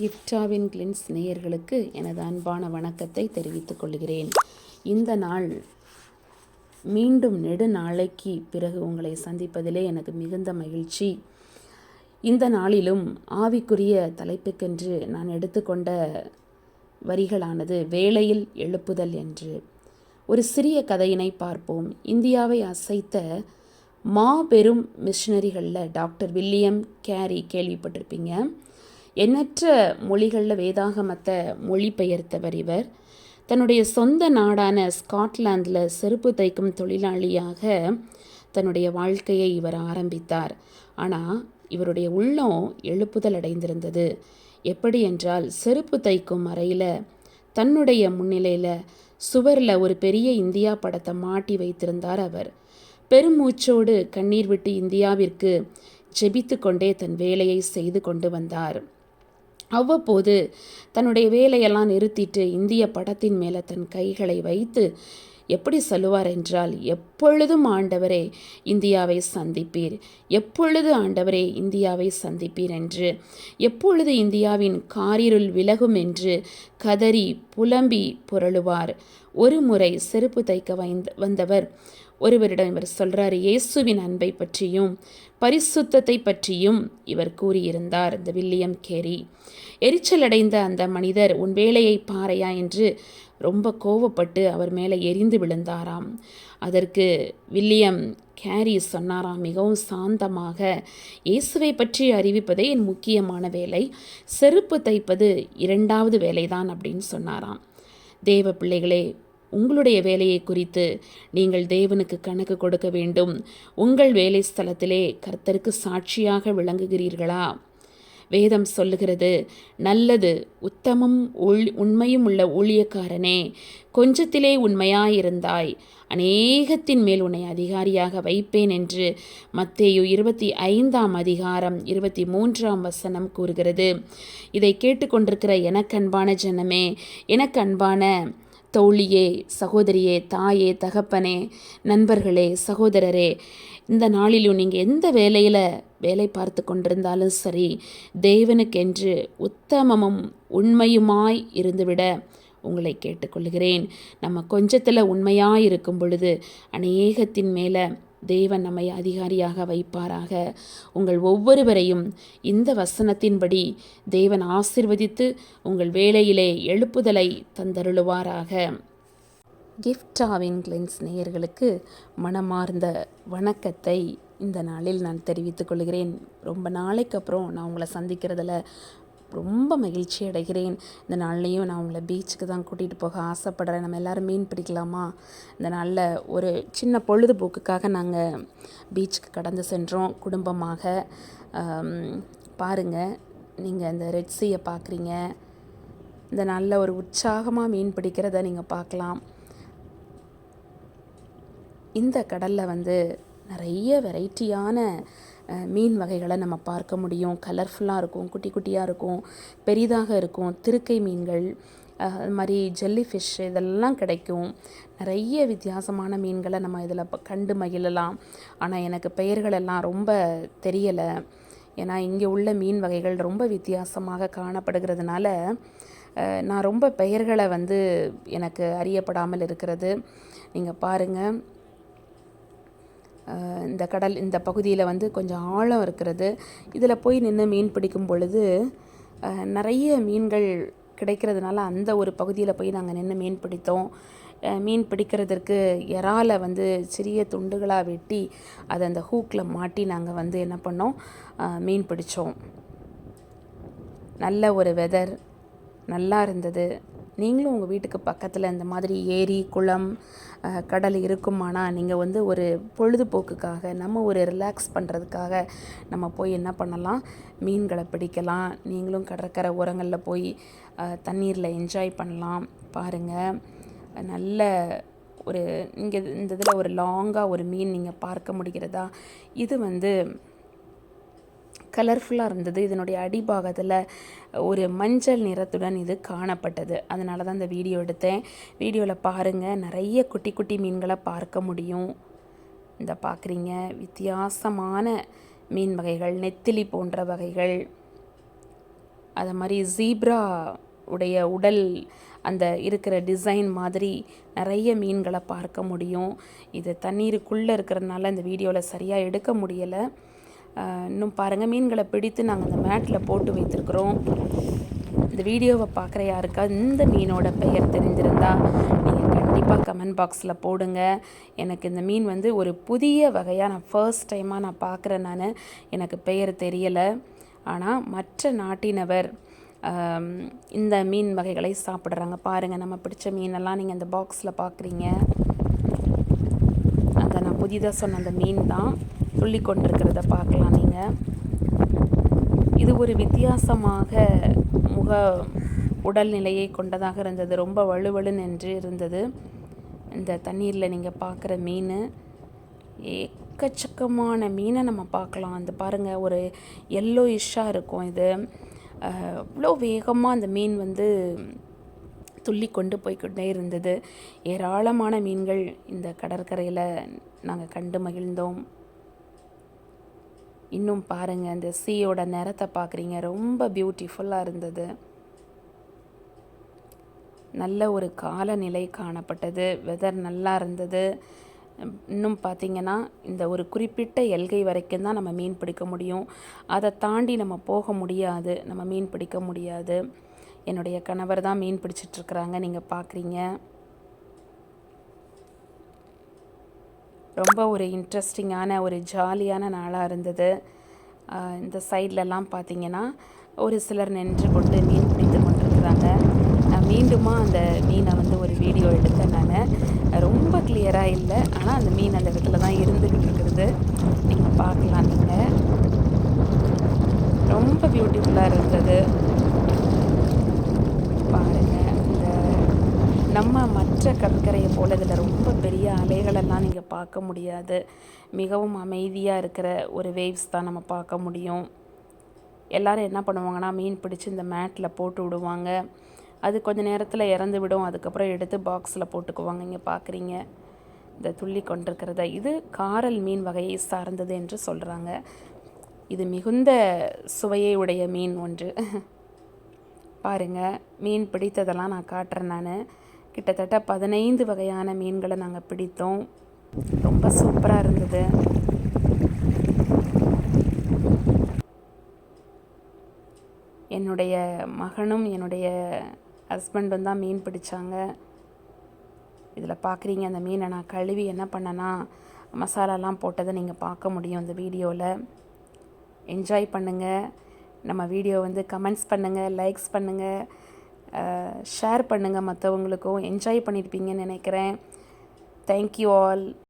கிஃப்டாவின் cleanse நேயர்களுக்கு எனது அன்பான வணக்கத்தை தெரிவித்துக் கொள்கிறேன். இந்த நாள் மீண்டும் நெடு நாளைக்கு பிறகு உங்களை சந்திப்பதிலே எனக்கு மிகுந்த மகிழ்ச்சி. இந்த நாளிலும் ஆவிக்குரிய தலைப்புக்கென்று நான் எடுத்துக்கொண்ட வரிகளானது வேளையில் எழுப்புதல் என்று. ஒரு சிறிய கதையினை பார்ப்போம். இந்தியாவை அசைத்த மாபெரும் மிஷினரிகளில் டாக்டர் வில்லியம் கேரி கேள்விப்பட்டிருப்பீங்க. எண்ணற்ற மொழிகளில் வேதாகமத்தை மொழிபெயர்த்தவர் இவர். தன்னுடைய சொந்த நாடான ஸ்காட்லாந்தில் செருப்பு தைக்கும் தொழிலாளியாக தன்னுடைய வாழ்க்கையை இவர் ஆரம்பித்தார். ஆனால் இவருடைய உள்ளம் எழுப்புதல் அடைந்திருந்தது. எப்படி என்றால் செருப்பு தைக்கும் அறையில் தன்னுடைய முன்னிலையில் சுவரில் ஒரு பெரிய இந்தியா படத்தை மாட்டி வைத்திருந்தார் அவர். பெருமூச்சோடு கண்ணீர் விட்டு இந்தியாவிற்கு ஜெபித்து கொண்டே தன் வேலையை செய்து கொண்டு வந்தார். அவ்வப்போது தன்னுடைய வேலையெல்லாம் நிறுத்திட்டு இந்திய படத்தின் மேலே தன் கைகளை வைத்து எப்படி சொல்லுவார் என்றால் எப்பொழுதும் ஆண்டவரே இந்தியாவை சந்திப்பீர். எப்பொழுது ஆண்டவரே இந்தியாவை சந்திப்பீர் என்று. எப்பொழுது இந்தியாவின் காரிருள் விலகும் என்று கதறி புலம்பி புரளுவார். ஒரு முறை செருப்பு தைக்க வந்தவர் ஒருவரிடம் இவர் சொல்கிறார் இயேசுவின் அன்பை பற்றியும் பரிசுத்தத்தை பற்றியும் இவர் கூறியிருந்தார். இந்த வில்லியம் கேரி. எரிச்சல் அடைந்த அந்த மனிதர் உன் வேலையை பாறையா என்று ரொம்ப கோவப்பட்டு அவர் மேலே எரிந்து விழுந்தாராம். அதற்கு வில்லியம் கேரி சொன்னாராம் மிகவும் சாந்தமாக இயேசுவை பற்றி அறிவிப்பதே என் முக்கியமான வேலை. செருப்பு தைப்பது இரண்டாவது வேலைதான் அப்படின்னு சொன்னாராம். தேவ பிள்ளைகளே உங்களுடைய வேலையை குறித்து நீங்கள் தேவனுக்கு கணக்கு கொடுக்க வேண்டும். உங்கள் வேலை ஸ்தலத்திலே கர்த்தருக்கு சாட்சியாக விளங்குகிறீர்களா? வேதம் சொல்லுகிறது நல்லது உத்தமம் உள் உண்மையும் உள்ள ஊழியக்காரனே கொஞ்சத்திலே உண்மையாயிருந்தாய். அநேகத்தின் மேல் உன்னை அதிகாரியாக வைப்பேன் என்று மத்தேயு இருபத்தி ஐந்தாம் அதிகாரம் இருபத்தி மூன்றாம் வசனம் கூறுகிறது. இதை கேட்டுக்கொண்டிருக்கிற எனக்கு அன்பான ஜனமே எனக்கு அன்பான தோழியே சகோதரியே தாயே தகப்பனே நண்பர்களே சகோதரரே இந்த நாளிலும் நீங்கள் எந்த வேலையில் வேலை பார்த்து கொண்டிருந்தாலும் சரி தேவனுக்கென்று உத்தமமும் உண்மையுமாய் இருந்துவிட உங்களை கேட்டுக்கொள்கிறேன். நம்ம கொஞ்சத்தில் உண்மையாக இருக்கும் பொழுது அநேகத்தின் மேலே தேவன் நம்மை அதிகாரியாக வைப்பாராக. உங்கள் ஒவ்வொருவரையும் இந்த வசனத்தின்படி தேவன் ஆசிர்வதித்து உங்கள் வேலையிலே எழுப்புதலை தந்தருளுவாராக. கிஃப்டாவின் கிளின்ஸ் நேயர்களுக்கு மனமார்ந்த வணக்கத்தை இந்த நாளில் நான் தெரிவித்துக் கொள்கிறேன். ரொம்ப நாளைக்கு அப்புறம் நான் உங்களை சந்திக்கிறதுல ரொம்ப மகிழ்ச்சி அடைகிறேன். இந்த நாள்லேயும் நான் உங்களை பீச்சுக்கு தான் கூட்டிகிட்டு போக ஆசைப்பட்றேன். நம்ம எல்லோரும் மீன் பிடிக்கலாமா? இந்த நாளில் ஒரு சின்ன பொழுதுபோக்குக்காக நாங்கள் பீச்சுக்கு கடந்து சென்றோம். குடும்பமாக பாருங்கள் நீங்கள் இந்த ரெட் சீயை பார்க்குறீங்க இந்த நல்ல ஒரு உற்சாகமாக மீன் பிடிக்கிறத நீங்கள் பார்க்கலாம் இந்த கடலில் வந்து நிறைய வெரைட்டியான மீன் வகைகளை நம்ம பார்க்க முடியும். கலர்ஃபுல்லாக இருக்கும் குட்டி குட்டியாக இருக்கும் பெரிதாக இருக்கும். திருக்கை மீன்கள் அது மாதிரி ஜெல்லி ஃபிஷ் இதெல்லாம் கிடைக்கும். நிறைய வித்தியாசமான மீன்களை நம்ம இதில் கண்டு மகிழலாம். ஆனால் எனக்கு பெயர்களெல்லாம் ரொம்ப தெரியலை. ஏன்னா இங்கே உள்ள மீன் வகைகள் ரொம்ப வித்தியாசமாக காணப்படுகிறதுனால நான் ரொம்ப பெயர்களை வந்து எனக்கு அறியப்படாமல் இருக்கிறது. நீங்கள் பாருங்கள் இந்த கடல் இந்த பகுதியில் வந்து கொஞ்சம் ஆழம் இருக்கிறது. இதில் போய் நின்று மீன் பிடிக்கும் பொழுது நிறைய மீன்கள் கிடைக்கிறதுனால அந்த ஒரு பகுதியில் போய் நாங்கள் நின்று மீன் பிடித்தோம். மீன் பிடிக்கிறதுக்கு இறாலை வந்து சிறிய துண்டுகளாக வெட்டி அதை அந்த ஹூக்கில் மாட்டி நாங்கள் வந்து என்ன பண்ணோம்? மீன் பிடித்தோம் நல்ல ஒரு வெதர் நல்லா இருந்தது. நீங்களும் உங்கள் வீட்டுக்கு பக்கத்தில் இந்த மாதிரி ஏரி குளம் கடல் இருக்குமானால் நீங்கள் வந்து ஒரு பொழுதுபோக்குக்காக நம்ம ஒரு ரிலாக்ஸ் பண்ணுறதுக்காக நம்ம போய் என்ன பண்ணலாம்? மீன்களை பிடிக்கலாம். நீங்களும் கடற்கரை ஓரங்களில் போய் தண்ணீரில் என்ஜாய் பண்ணலாம். பாருங்கள் நல்ல ஒரு இங்கே இந்த இதில் ஒரு லாங்காக ஒரு மீன் நீங்கள் பார்க்க முடிகிறதா? இது வந்து கலர்ஃபுல்லாக இருந்தது. இதனுடைய அடிபாகத்தில் ஒரு மஞ்சள் நிறத்துடன் இது காணப்பட்டது. அதனால தான் இந்த வீடியோ எடுத்தேன். வீடியோவில் பாருங்கள் நிறைய குட்டி குட்டி மீன்களை பார்க்க முடியும். இந்த பார்க்குறீங்க வித்தியாசமான மீன் வகைகள் நெத்திலி போன்ற வகைகள். அதை மாதிரி ஜீப்ரா உடைய உடல் அந்த இருக்கிற டிசைன் மாதிரி நிறைய மீன்களை பார்க்க முடியும். இது தண்ணீருக்குள்ளே இருக்கிறதுனால இந்த வீடியோவில் சரியாக எடுக்க முடியலை. இன்னும் பாருங்கள் மீன்களை பிடித்து நாங்கள் அந்த மேட்டில் போட்டு வைத்திருக்கிறோம். இந்த வீடியோவை பார்க்குற யாருக்கா இந்த மீனோட பெயர் தெரிஞ்சிருந்தா நீங்கள் கண்டிப்பாக கமெண்ட் பாக்ஸில் போடுங்க. எனக்கு இந்த மீன் வந்து ஒரு புதிய வகையாக நான் ஃபர்ஸ்ட் டைமாக நான் பார்க்குறேன் நான். எனக்கு பெயர் தெரியலை. ஆனால் மற்ற நாட்டினவர் இந்த மீன் வகைகளை சாப்பிட்றாங்க. பாருங்கள் நம்ம பிடிச்ச மீனெல்லாம் நீங்கள் இந்த பாக்ஸில் பார்க்குறீங்க. அந்த நான் புதிதாக சொன்ன அந்த மீன் தான். துள்ளி கொண்டிருக்கிறத பார்க்கலாம் நீங்கள் இது ஒரு வித்தியாசமாக முக உடல்நிலையை கொண்டதாக இருந்தது. ரொம்ப வலுவலுன்னு என்று இருந்தது. இந்த தண்ணீரில் நீங்கள் பார்க்குற மீன் ஏக்கச்சக்கமான மீனை நம்ம பார்க்கலாம். அந்த பாருங்கள் ஒரு எல்லோயிஷ்ஷாக இருக்கும் இது. அவ்வளோ வேகமாக அந்த மீன் வந்து துள்ளி கொண்டு போய்க்கொண்டே இருந்தது. ஏராளமான மீன்கள் இந்த கடற்கரையில் நாங்கள் கண்டு மகிழ்ந்தோம். இன்னும் பாருங்கள் இந்த சீயோட நிறத்தை பார்க்குறீங்க. ரொம்ப பியூட்டிஃபுல்லாக இருந்தது. நல்ல ஒரு காலநிலை காணப்பட்டது. வெதர் நல்லா இருந்தது. இன்னும் பார்த்தீங்கன்னா இந்த ஒரு குறிப்பிட்ட எல்கை வரைக்கும் தான் நம்ம மீன் பிடிக்க முடியும். அதை தாண்டி நம்ம போக முடியாது. நம்ம மீன் பிடிக்க முடியாது. என்னுடைய கணவர் தான் மீன் பிடிச்சிட்ருக்குறாங்க நீங்கள் பார்க்குறீங்க. ரொம்ப ஒரு இன்ட்ரெஸ்டிங்கான ஒரு ஜாலியான நாளாக இருந்தது. இந்த சைட்லலாம் பார்த்திங்கன்னா ஒரு சிலர் நின்று கொண்டு மீன் பிடித்து கொண்டிருக்கிறாங்க. நான் மீண்டுமா அந்த மீனை வந்து ஒரு வீடியோ எடுத்தேன் நான். ரொம்ப கிளியராக இல்லை. ஆனால் அந்த மீன் அந்த இடத்துல தான் இருந்துக்கிட்டு இருக்கிறது நீங்கள் பார்க்கலாம் நீங்கள் ரொம்ப பியூட்டிஃபுல்லாக இருந்தது. பாருங்கள் நம்ம மற்ற கடற்கரையை போல் இதில் ரொம்ப பெரிய அலைகளெல்லாம் நீங்கள் பார்க்க முடியாது. மிகவும் அமைதியாக இருக்கிற ஒரு வேவ்ஸ் தான் நம்ம பார்க்க முடியும். எல்லாரும் என்ன பண்ணுவாங்கன்னா மீன் பிடிச்சி இந்த மேட்டில் போட்டு விடுவாங்க. அது கொஞ்சம் நேரத்தில் இறந்து விடும். அதுக்கப்புறம் எடுத்து பாக்ஸில் போட்டுக்குவாங்க. இங்கே பார்க்குறீங்க இந்த துள்ளி கொண்டிருக்கிறத. இது காரல் மீன் வகையை சார்ந்தது என்று சொல்கிறாங்க இது மிகுந்த சுவையை உடைய மீன் ஒன்று. பாருங்கள் மீன் பிடித்ததெல்லாம் நான் காட்டுறேன் நான். கிட்டத்தட்ட பதினைந்து வகையான மீன்களை நாங்கள் பிடித்தோம். ரொம்ப சூப்பராக இருந்தது. என்னுடைய மகனும் என்னுடைய ஹஸ்பண்டும் தான் மீன் பிடிச்சாங்க. இதில் பார்க்குறீங்க அந்த மீனை நான் கழுவி என்ன பண்ணேன்னா மசாலாலாம் போட்டதை நீங்கள் பார்க்க முடியும் இந்த வீடியோவில் என்ஜாய் பண்ணுங்கள் நம்ம வீடியோ வந்து கமெண்ட்ஸ் பண்ணுங்கள் லைக்ஸ் பண்ணுங்கள் ஷேர் பண்ணுங்கள் மற்றவங்களுக்கும் என்ஜாய் பண்ணியிருப்பீங்கன்னு நினைக்கிறேன். Thank you all